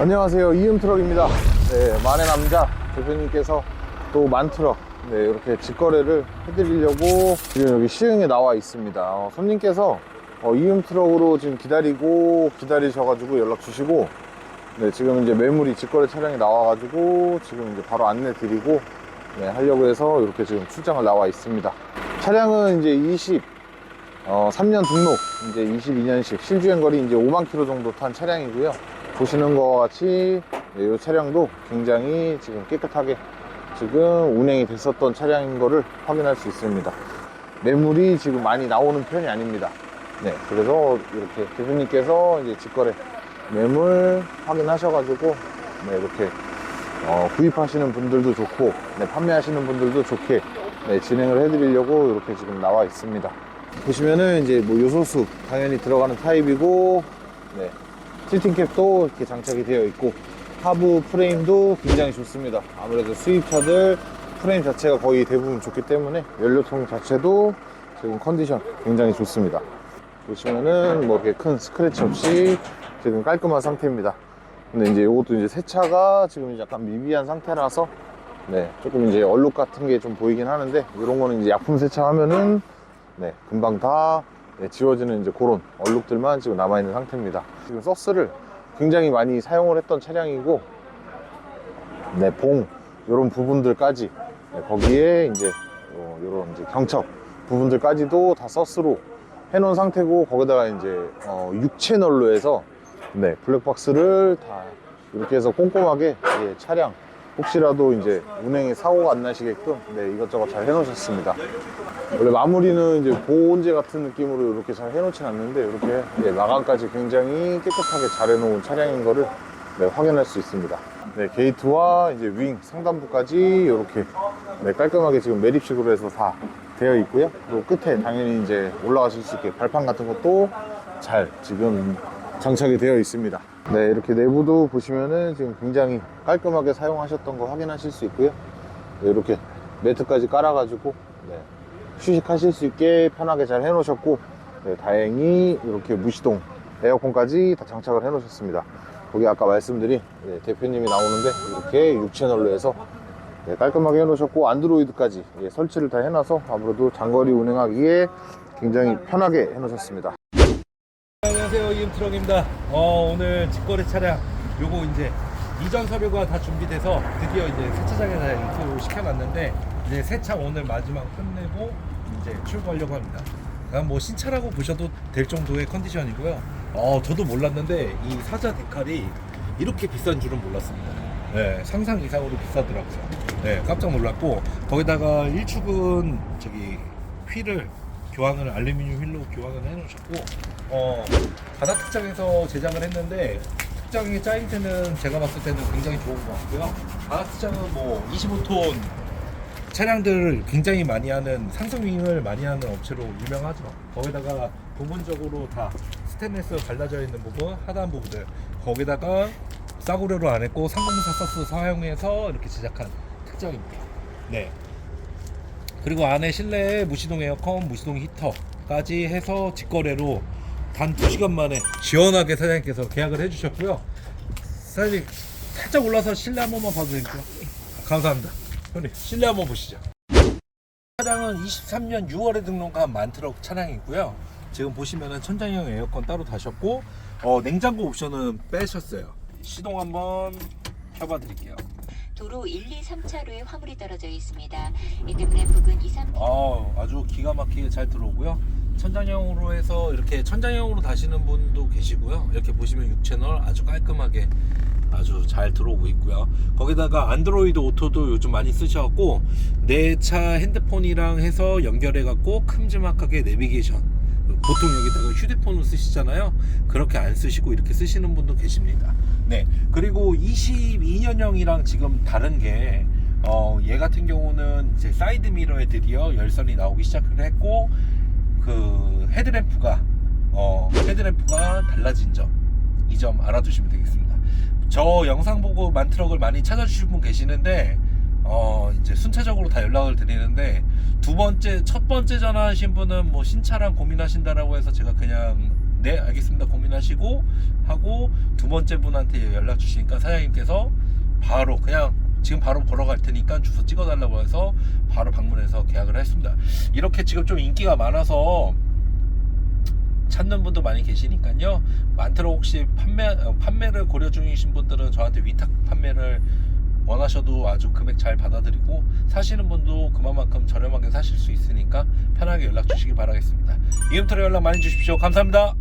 안녕하세요. 이음트럭입니다. 네, 만의 남자 대표님께서 또 만트럭 네, 이렇게 직거래를 해드리려고 지금 여기 시흥에 나와 있습니다. 어, 손님께서 어, 이음트럭으로 지금 기다리고 기다리셔가지고 연락 주시고 네, 지금 이제 매물이 직거래 차량이 나와가지고 지금 이제 바로 안내 드리고 네, 하려고 해서 이렇게 지금 출장을 나와 있습니다. 차량은 이제 20 어, 3년 등록, 이제 22년식, 실주행 거리 이제 5만 킬로 정도 탄 차량이고요. 보시는 것과 같이 네, 이 차량도 굉장히 지금 깨끗하게 지금 운행이 됐었던 차량인 거를 확인할 수 있습니다. 매물이 지금 많이 나오는 편이 아닙니다. 네, 그래서 이렇게 대표님께서 이제 직거래 매물 확인하셔가지고 네, 이렇게 어, 구입하시는 분들도 좋고 네, 판매하시는 분들도 좋게 네, 진행을 해드리려고 이렇게 지금 나와 있습니다. 보시면은 이제 뭐 요소수 당연히 들어가는 타입이고 네, tilting캡도 이렇게 장착이 되어 있고 하부 프레임도 굉장히 좋습니다. 아무래도 수입차들 프레임 자체가 거의 대부분 좋기 때문에 연료통 자체도 지금 컨디션 굉장히 좋습니다. 보시면은 뭐 이렇게 큰 스크래치 없이 지금 깔끔한 상태입니다. 근데 이제 이것도 이제 새 차가 지금 약간 미비한 상태라서 네, 조금 이제 얼룩 같은 게 좀 보이긴 하는데 이런 거는 이제 약품 세차 하면은 네, 금방 다 네, 지워지는 이제 그런 얼룩들만 지금 남아있는 상태입니다. 지금 서스를 굉장히 많이 사용을 했던 차량이고, 네, 봉, 이런 부분들까지, 네, 거기에 이제, 어, 요런 이제 경첩 부분들까지도 다 서스로 해놓은 상태고, 거기다가 이제, 어, 6채널로 해서, 네, 블랙박스를 다 이렇게 해서 꼼꼼하게, 예, 차량, 혹시라도 이제 운행에 사고가 안 나시게끔, 네, 이것저것 잘 해놓으셨습니다. 원래 마무리는 이제 보온재 같은 느낌으로 이렇게 잘 해놓진 않는데 이렇게 예, 마감까지 굉장히 깨끗하게 잘 해놓은 차량인 거를 네, 확인할 수 있습니다. 네, 게이트와 이제 윙 상단부까지 이렇게 네, 깔끔하게 지금 매립식으로 해서 다 되어 있고요. 그리고 끝에 당연히 이제 올라가실 수 있게 발판 같은 것도 잘 지금 장착이 되어 있습니다. 네, 이렇게 내부도 보시면은 지금 굉장히 깔끔하게 사용하셨던 거 확인하실 수 있고요. 네, 이렇게 매트까지 깔아가지고 네, 휴식하실 수 있게 편하게 잘 해놓으셨고 네, 다행히 이렇게 무시동 에어컨까지 다 장착을 해놓으셨습니다. 거기 아까 말씀드린 네, 대표님이 나오는데 이렇게 6채널로 해서 네, 깔끔하게 해놓으셨고 안드로이드까지 예, 설치를 다 해놔서 아무래도 장거리 운행하기에 굉장히 편하게 해놓으셨습니다. 안녕하세요 이음트럭입니다. 어, 오늘 직거래 차량 요거 이제 이전 서류가 다 준비돼서 드디어 이제 세차장에 다 입수 시켜놨는데 이제 세차 오늘 마지막 끝내고 이제 출고하려고 합니다. 뭐 신차라고 보셔도 될 정도의 컨디션이고요. 어 저도 몰랐는데 이 사자 데칼이 이렇게 비싼 줄은 몰랐습니다. 네, 상상 이상으로 비싸더라고요. 네, 깜짝 놀랐고 거기다가 일축은 저기 휠을 교환을 알루미늄 휠로 교환을 해놓으셨고 어 바다 특장에서 제작을 했는데 특장의 짜임새는 제가 봤을 때는 굉장히 좋은 것 같고요. 바다 특장은 뭐 25톤 차량들을 굉장히 많이 하는 상승윙을 많이 하는 업체로 유명하죠. 거기다가 부분적으로 다 스테인리스 갈라져 있는 부분 하단 부분들. 거기다가 싸구려로 안 했고 상공사 서스 사용해서 이렇게 제작한 특장입니다. 네 그리고 안에 실내에 무시동 에어컨, 무시동 히터까지 해서 직거래로 단 2시간 만에 시원하게 사장님께서 계약을 해주셨고요. 사장님 살짝 올라서 실내 한 번만 봐도 될까요? 감사합니다. 형님 실내 한번 보시죠. 차량은 23년 6월에 등록한 만트럭 차량이고요. 지금 보시면은 천장형 에어컨 따로 다셨고 어, 냉장고 옵션은 빼셨어요. 시동 한번 켜봐 드릴게요. 도로 1, 2, 3차로에 화물이 떨어져 있습니다. 이 때문에 부근 2, 3 아, 아주 기가 막히게 잘 들어오고요. 천장형으로 해서 이렇게 천장형으로 다시는 분도 계시고요. 이렇게 보시면 6채널 아주 깔끔하게 아주 잘 들어오고 있고요. 거기다가 안드로이드 오토도 요즘 많이 쓰셔갖고 내 차 핸드폰이랑 해서 연결해갖고 큼지막하게 내비게이션 보통 여기다가 휴대폰을 쓰시잖아요. 그렇게 안 쓰시고 이렇게 쓰시는 분도 계십니다. 네. 그리고 22년형이랑 지금 다른 게 어, 얘 같은 경우는 이제 사이드 미러에 드디어 열선이 나오기 시작을 했고 그 헤드램프가 어, 헤드램프가 달라진 점 이 점 알아두시면 되겠습니다. 저 영상 보고 만트럭을 많이 찾아주신 분 계시는데 어, 이제 순차적으로 다 연락을 드리는데 두 번째 첫 번째 전화하신 분은 뭐 신차랑 고민하신다라고 해서 제가 그냥 네 알겠습니다. 고민하시고 하고 두 번째 분한테 연락 주시니까 사장님께서 바로 그냥 지금 바로 보러 갈 테니까 주소 찍어달라고 해서 바로 방문해서 계약을 했습니다. 이렇게 지금 좀 인기가 많아서 찾는 분도 많이 계시니까요. 많도록 혹시 판매 어, 판매를 고려 중이신 분들은 저한테 위탁 판매를 원하셔도 아주 금액 잘 받아드리고 사시는 분도 그만큼 저렴하게 사실 수 있으니까 편하게 연락 주시기 바라겠습니다. 이음터로 연락 많이 주십시오. 감사합니다.